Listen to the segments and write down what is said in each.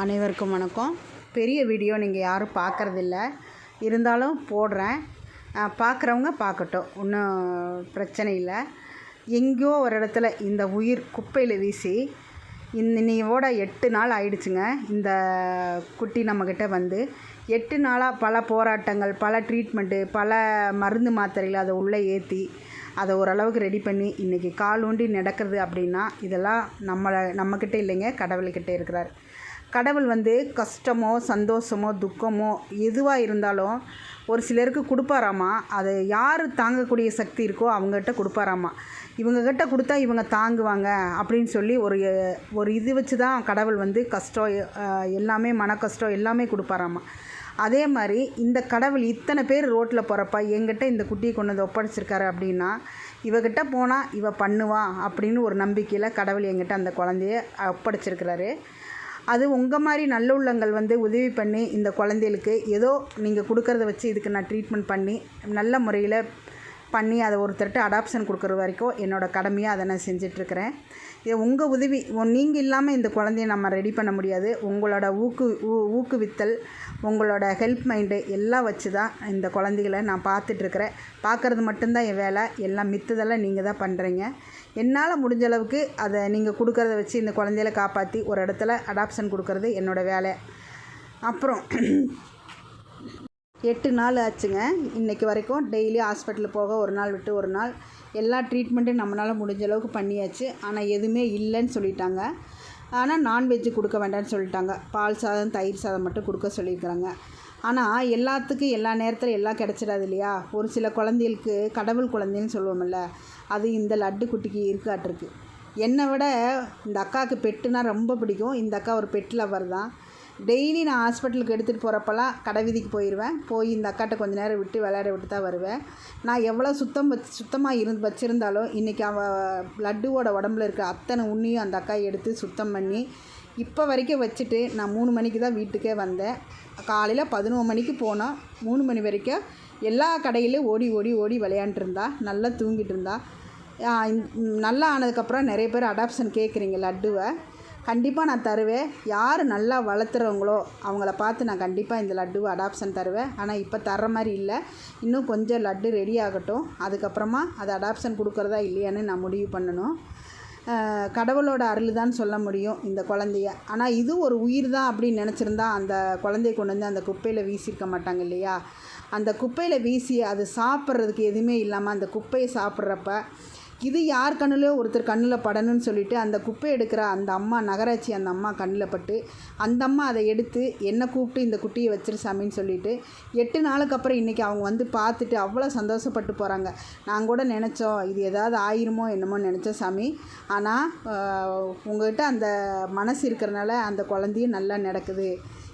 அனைவருக்கும் வணக்கம். பெரிய வீடியோ நீங்கள் யாரும் பார்க்குறதில்ல இருந்தாலும் போடுறேன். பார்க்குறவங்க பார்க்கட்டும் ஒன்றும் பிரச்சனை இல்லை. எங்கேயோ ஒரு இடத்துல இந்த உயிர் குப்பையில் வீசி இன்னையோட எட்டு நாள் ஆயிடுச்சுங்க. இந்த குட்டி நம்மக்கிட்ட வந்து எட்டு நாளாக பல போராட்டங்கள் பல ட்ரீட்மெண்ட்டு பல மருந்து மாத்திரைகள் அதை உள்ளே ஏற்றி அதை ஓரளவுக்கு ரெடி பண்ணி இன்றைக்கி கால் ஊண்டி நடக்கிறது அப்படின்னா இதெல்லாம் நம்மளை நம்மக்கிட்ட இல்லைங்க கடவுள்கிட்ட இருக்கிறார். கடவுள் வந்து கஷ்டமோ சந்தோஷமோ துக்கமோ எதுவாக இருந்தாலும் ஒரு சிலருக்கு கொடுப்பாராமா? அதை யார் தாங்கக்கூடிய சக்தி இருக்கோ அவங்ககிட்ட கொடுப்பாராமா? இவங்கக்கிட்ட கொடுத்தா இவங்க தாங்குவாங்க அப்படின்னு சொல்லி ஒரு ஒரு இது வச்சு தான் கடவுள் வந்து கஷ்டம் எல்லாமே மன கஷ்டம் எல்லாமே கொடுப்பாராமா? அதே மாதிரி இந்த கடவுள் இத்தனை பேர் ரோட்டில் போகிறப்ப எங்கிட்ட இந்த குட்டியை கொண்டு வந்து ஒப்படைச்சிருக்காரு அப்படின்னா இவகிட்ட போனால் இவ பண்ணுவா அப்படின்னு ஒரு நம்பிக்கையில் கடவுள் எங்கிட்ட அந்த குழந்தைய ஒப்படைச்சிருக்கிறாரு. அது உங்கள் மாதிரி நல்ல உள்ளங்கள் வந்து உதவி பண்ணி இந்த குழந்தைகளுக்கு ஏதோ நீங்கள் கொடுக்குறத வச்சு இதுக்கு நான் ட்ரீட்மெண்ட் பண்ணி நல்ல முறையில் பண்ணி அதை ஒருத்தர்கிட்ட அடாப்ஷன் கொடுக்குற வரைக்கும் என்னோடய கடமையாக அதை நான் செஞ்சிட்ருக்கிறேன். இது உங்கள் உதவி நீங்கள் இல்லாமல் இந்த குழந்தைய நம்ம ரெடி பண்ண முடியாது. உங்களோட ஊக்கு ஊ ஊக்குவித்தல் உங்களோட ஹெல்ப் மைண்டு எல்லாம் வச்சு தான் இந்த குழந்தைகளை நான் பார்த்துட்ருக்கிறேன். பார்க்குறது மட்டும்தான் என் வேலை. எல்லாம் மித்ததெல்லாம் நீங்கள் தான் பண்ணுறீங்க என்னால் முடிஞ்ச அளவுக்கு அதை நீங்கள் கொடுக்குறத வச்சு இந்த குழந்தைகளை காப்பாற்றி ஒரு இடத்துல அடாப்ஷன் கொடுக்குறது என்னோடய வேலை. அப்புறம் எட்டு நாள் ஆச்சுங்க. இன்றைக்கி வரைக்கும் டெய்லி ஹாஸ்பிட்டல் போக ஒரு நாள் விட்டு ஒரு நாள் எல்லா ட்ரீட்மெண்ட்டும் நம்மளால் முடிஞ்ச அளவுக்கு பண்ணியாச்சு. ஆனால் எதுவுமே இல்லைன்னு சொல்லிட்டாங்க. ஆனால் நான்வெஜ்ஜு கொடுக்க வேண்டாம்னு சொல்லிட்டாங்க. பால் சாதம் தயிர் சாதம் மட்டும் கொடுக்க சொல்லியிருக்கிறாங்க. ஆனால் எல்லாத்துக்கும் எல்லா நேரத்தில் எல்லாம் கிடச்சிடாது இல்லையா? ஒரு சில குழந்தைகளுக்கு கடவுள் குழந்தைன்னு சொல்லுவோம்ல அது இந்த லட்டு குட்டிக்கு இருக்காட்டிருக்கு. என்னை விட இந்த அக்காவுக்கு பெட்டுனா ரொம்ப பிடிக்கும். இந்த அக்கா ஒரு பெட் லவர் தான். டெய்லி நான் ஹாஸ்பிட்டலுக்கு எடுத்துகிட்டு போகிறப்பெல்லாம் கடை வீதிக்கு போயிடுவேன் போய் இந்த அக்காட்ட கொஞ்சம் நேரம் விட்டு விளையாட விட்டு தான் வருவேன். நான் எவ்வளோ சுத்தம் வச்சு சுத்தமாக இருந்து வச்சுருந்தாலும் இன்றைக்கி அவள் லட்டுவோட உடம்புல இருக்க அத்தனை உண்ணியும் அந்த அக்கா எடுத்து சுத்தம் பண்ணி இப்போ வரைக்கும் வச்சுட்டு நான் மூணு மணிக்கு தான் வீட்டுக்கே வந்தேன். காலையில் பதினோரு மணிக்கு போனோம் மூணு மணி வரைக்கும் எல்லா கடையிலும் ஓடி ஓடி ஓடி விளையாண்டுருந்தா நல்லா தூங்கிட்டு இருந்தா. நல்லா ஆனதுக்கப்புறம் நிறைய பேர் அடாப்ஷன் கேட்குறீங்க லட்டுவை. கண்டிப்பாக நான் தருவேன். யார் நல்லா வளர்த்துறவங்களோ அவங்கள பார்த்து நான் கண்டிப்பாக இந்த லட்டுவை அடாப்ஷன் தருவேன். ஆனால் இப்போ தர்ற மாதிரி இல்லை. இன்னும் கொஞ்சம் லட்டு ரெடி ஆகட்டும். அதுக்கப்புறமா அது அடாப்ஷன் கொடுக்குறதா இல்லையான்னு நான் முடிவு பண்ணணும். கடவுளோட அருள் தான் சொல்ல முடியும் இந்த குழந்தைய. ஆனால் இது ஒரு உயிர் தான் அப்படின்னு நினச்சிருந்தா அந்த குழந்தைய கொண்டு வந்து அந்த குப்பையில் வீசியிருக்க மாட்டாங்க இல்லையா? அந்த குப்பையில் வீசி அது சாப்பிட்றதுக்கு எதுவுமே இல்லாமல் அந்த குப்பையை சாப்பிட்றப்ப இது யார் கண்ணிலோ ஒருத்தர் கண்ணில் படணும்னு சொல்லிட்டு அந்த குப்பை எடுக்கிற அந்த அம்மா நகராட்சி அந்த அம்மா கண்ணில் பட்டு அந்த அம்மா அதை எடுத்து என்னை கூப்பிட்டு இந்த குட்டியை வச்சிரு சாமின்னு சொல்லிட்டு எட்டு நாளுக்கு அப்புறம் இன்றைக்கி அவங்க வந்து பார்த்துட்டு அவ்வளோ சந்தோஷப்பட்டு போகிறாங்க நாங்கள் கூட நினச்சோம் இது ஏதாவது ஆயிருமோ என்னமோ நினச்சோம் சாமி. ஆனால் உங்கள்கிட்ட அந்த மனசு இருக்கிறனால அந்த குழந்தையும் நல்லா நடக்குது.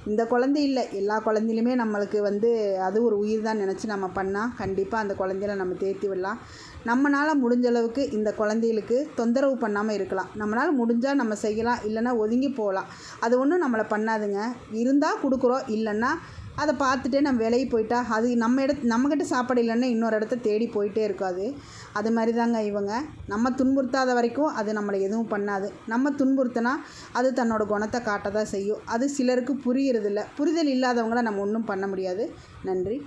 இந்த குழந்தை இல்லை. எல்லா குழந்தையிலுமே நம்மளுக்கு வந்து அது ஒரு உயிர் தான் நினச்சி நம்ம பண்ணால் கண்டிப்பாக அந்த குழந்தையில நம்ம தேர்த்தி விடலாம். நம்மளால் முடிஞ்ச அளவுக்கு இந்த குழந்தைகளுக்கு தொந்தரவு பண்ணாமல் இருக்கலாம். நம்மளால் முடிஞ்சால் நம்ம செய்யலாம். இல்லைன்னா ஒதுங்கி போகலாம். அது ஒன்றும் நம்மளை பண்ணாதுங்க. இருந்தால் கொடுக்குறோம். இல்லைன்னா அதை பார்த்துட்டே நம்ம விலகி போயிட்டா அது நம்ம இடத்து நம்மக்கிட்ட சாப்பாடு இல்லைன்னா இன்னொரு இடத்த தேடி போயிட்டே இருக்காது. அது மாதிரி தாங்க இவங்க. நம்ம துன்புறுத்தாத வரைக்கும் அது நம்மளை எதுவும் பண்ணாது. நம்ம துன்புறுத்தினா அது தன்னோட குணத்தை காட்ட தான் செய்யும். அது சிலருக்கு புரியறதில்ல. புரிதல் இல்லாதவங்கள நம்ம ஒன்றும் பண்ண முடியாது. நன்றி.